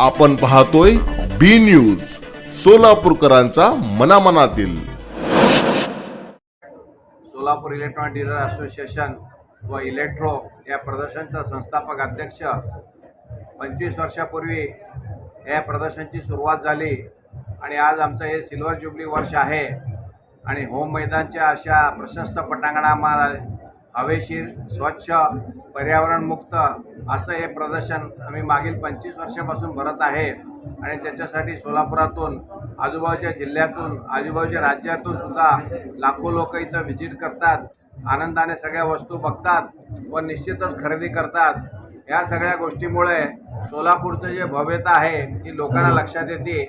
आपण पाहतोय B news सोलापूरकरांचा मनामनातील. सोलापूर इलेक्ट्रॉनिक डीलर असोसिएशन व इलेक्ट्रो या प्रदर्शनचा संस्थापक अध्यक्ष. पंचवीस वर्षापूर्वी या प्रदर्शनची सुरुवात झाली आणि आज आमचं हे सिल्वर जुबली वर्ष आहे. आणि होम मैदानच्या अशा प्रशस्त पटांगणामध्ये हवेशीर स्वच्छ पर्यावरणमुक्त असं हे प्रदर्शन आम्ही मागील पंचवीस वर्षापासून भरत आहे. आणि त्याच्यासाठी सोलापुरातून आजूबाजूच्या जिल्ह्यातून आजूबाजूच्या राज्यातून सुद्धा लाखो लोक इथं व्हिजिट करतात. आनंदाने सगळ्या वस्तू बघतात व निश्चितच खरेदी करतात. या सगळ्या गोष्टीमुळे सोलापूरचं जे भव्यता आहे ती लोकांना लक्षात येते.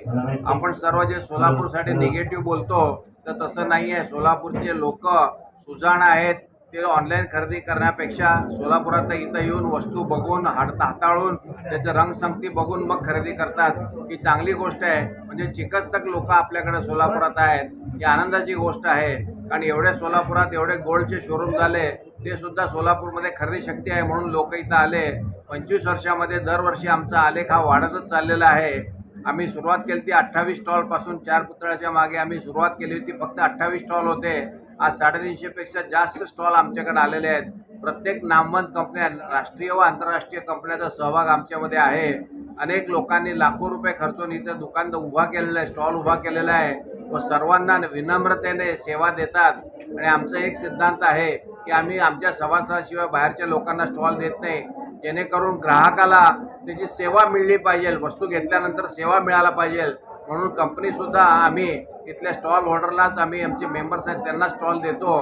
आपण सर्व जे सोलापूरसाठी निगेटिव्ह बोलतो तर तसं नाही आहे सोलापूरचे लोक सुजाण आहेत. ते ऑनलाईन खरेदी करण्यापेक्षा सोलापुरात इथं येऊन वस्तू बघून हाडता हाताळून त्याचं रंगसंगती बघून मग खरेदी करतात. ही चांगली गोष्ट आहे. म्हणजे चिकित्सक लोक आपल्याकडे सोलापुरात आहेत. ही आनंदाची गोष्ट आहे. कारण एवढे सोलापुरात एवढे गोल्डचे शोरूम झाले ते सुद्धा सोलापूरमध्ये खरेदी शक्ती आहे म्हणून लोक इथं आले. पंचवीस वर्षामध्ये दरवर्षी आमचा आलेख हा वाढतच चाललेला आहे. आम्ही सुरुवात केली ती अठ्ठावीस स्टॉलपासून चार पुतळ्याच्या मागे. आम्ही सुरुवात केली होती फक्त अठ्ठावीस स्टॉल होते. आज साडेतीनशेपेक्षा जास्त स्टॉल आमच्याकडे आलेले आहेत. प्रत्येक नामवंत कंपन्या राष्ट्रीय व आंतरराष्ट्रीय कंपन्याचा सहभाग आमच्यामध्ये आहे. अनेक लोकांनी लाखो रुपये खर्चून इथं दुकान उभा केलेलं आहे स्टॉल उभा केलेला आहे. व सर्वांना विनम्रतेने सेवा देतात. आणि आमचा एक सिद्धांत आहे की आम्ही आमच्या सभासदाशिवाय बाहेरच्या लोकांना स्टॉल देत नाही. जेणेकरून ग्राहकाला त्याची सेवा मिळली पाहिजे वस्तू घेतल्यानंतर सेवा मिळायला पाहिजे. म्हणून कंपनीसुद्धा आम्ही इथल्या स्टॉल होल्डरलाच आम्ही आमचे मेंबर्स आहेत त्यांना स्टॉल देतो.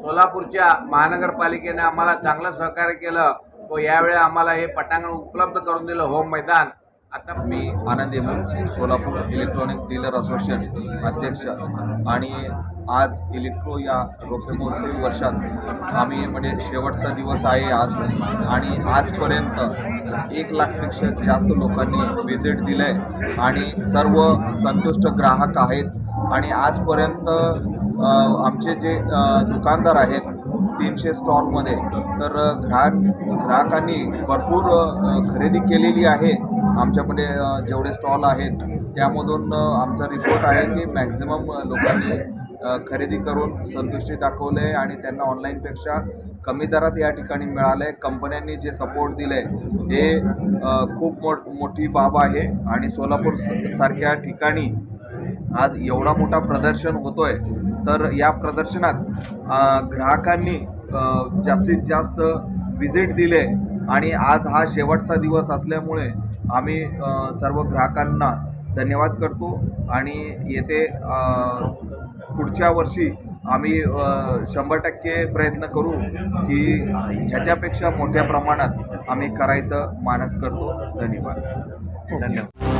सोलापूरच्या महानगरपालिकेने आम्हाला चांगलं सहकार्य केलं. व यावेळी आम्हाला हे पटांगण उपलब्ध करून दिलं होम मैदान. आता मी Anand Yemur Solapur electronic dealer association अध्यक्ष आणि आज इलेक्ट्रो या रौप्य महोत्सवी वर्षात आम्ही म्हणजे शेवटचा दिवस आहे आज आणि आजपर्यंत एक लाखपेक्षा जास्त लोकांनी व्हिजिट दिलं आहे आणि सर्व संतुष्ट ग्राहक आहेत आणि आजपर्यंत आमचे जे दुकानदार आहेत तीनशे स्टॉलमध्ये तर ग्राहक ग्राहकांनी भरपूर खरेदी केलेली आहे. आमच्याकडे जेवढे स्टॉल आहेत त्यामधून आमचा रिपोर्ट आहे की मॅक्झिमम लोकांनी खरेदी करून संतुष्टी दाखवले आहे आणि त्यांना ऑनलाईनपेक्षा कमी दरात या ठिकाणी मिळालं. आहे कंपन्यांनी जे सपोर्ट दिले हे खूप मो मोठी बाब आहे आणि सोलापूर स- सारख्या ठिकाणी आज एवढा मोठा प्रदर्शन होतोय. तर या प्रदर्शनात ग्राहकांनी जास्तीत जास्त व्हिजिट दिले आणि आज हा शेवटचा दिवस असल्यामुळे आम्ही सर्व ग्राहकांना धन्यवाद करतो आणि येते पुढच्या वर्षी आम्ही शंभर टक्के प्रयत्न करू की ह्याच्यापेक्षा मोठ्या प्रमाणात आम्ही करायचं मानस करतो. धन्यवाद. धन्यवाद.